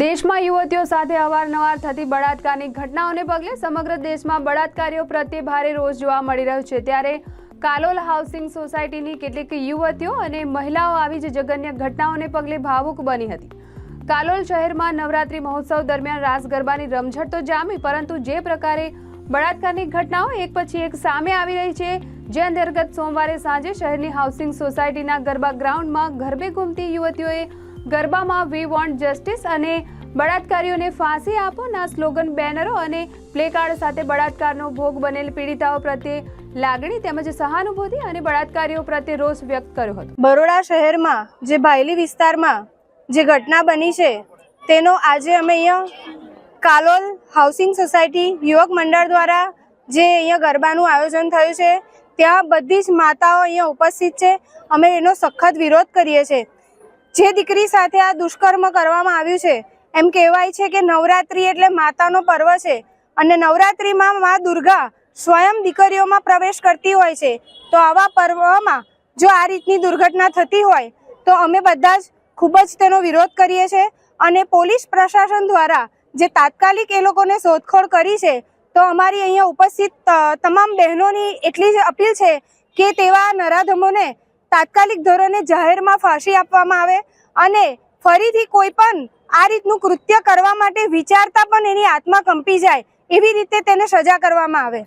દેશમાં યુવતીઓ સાથે અવારનવાર થતી બળાત્કારની ઘટનાઓને પગલે સમગ્ર દેશમાં બળાત્કારીઓ પ્રત્યે ભારે રોષ જોવા મળી રહ્યો છે. ત્યારે કાલોલ હાઉસિંગ સોસાયટીની કેટલીક યુવતીઓ અને મહિલાઓ આવી જ જગન્ય ઘટનાઓને પગલે ભાવુક બની હતી. કાલોલ શહેરમાં નવરાત્રી મહોત્સવ દરમિયાન રાસ ગરબાની રમઝટ તો જામી, પરંતુ જે પ્રકારે બળાત્કારની ઘટનાઓ એક પછી એક સામે આવી રહી છે. જે અંતર્ગત સોમવારે સાંજે શહેરની હાઉસિંગ સોસાયટીના ગરબા ગ્રાઉન્ડમાં ગરબે ઘૂમતી યુવતીઓએ ગરબામાં વી વોન્ટ જસ્ટિસ અને બળાત્કારીઓને ફાંસી આપો, ના સ્લોગન, બેનરો અને પ્લેકાર્ડ સાથે બળાત્કારનો ભોગ બનેલ પીડિતાઓ પ્રત્યે લાગણી તેમજ સહાનુભૂતિ અને બળાત્કારીઓ પ્રત્યે રોષ વ્યક્ત કર્યો હતો. બરોડા શહેરમાં જે ભાયલી વિસ્તારમાં જે ઘટના બની છે, તેનો આજે અમે અહીંયા કાલોલ હાઉસિંગ સોસાયટી યુવક મંડળ દ્વારા જે અહીંયા ગરબાનું આયોજન થયું છે, ત્યાં બધી જ માતાઓ અહીંયા ઉપસ્થિત છે. અમે એનો સખત વિરોધ કરીએ છીએ. જે દીકરી સાથે આ દુષ્કર્મ કરવામાં આવ્યું છે, એમ કહેવાય છે કે નવરાત્રિ એટલે માતાનો પર્વ છે. અને નવરાત્રિમાં મા દુર્ગા સ્વયં દીકરીઓમાં પ્રવેશ કરતી હોય છે. તો આવા પર્વમાં જો આ રીતની દુર્ઘટના થતી હોય, તો અમે બધા જ ખૂબ જ તેનો વિરોધ કરીએ છીએ અને પોલીસ પ્રશાસન દ્વારા જે તાત્કાલિક એ લોકોને શોધખોળ કરી છે, તો અમારી અહીંયા ઉપસ્થિત તમામ બહેનોની એટલી જ અપીલ છે કે તેવા નરાધમોને તાત્કાલિક ધોરણે જાહેરમાં ફાંસી આપવામાં આવે અને ફરીથી કોઈ પણ આ રીતનું કૃત્ય કરવા માટે વિચારતા પણ એની આત્મા કંપી જાય એવી રીતે તેને સજા કરવામાં આવે.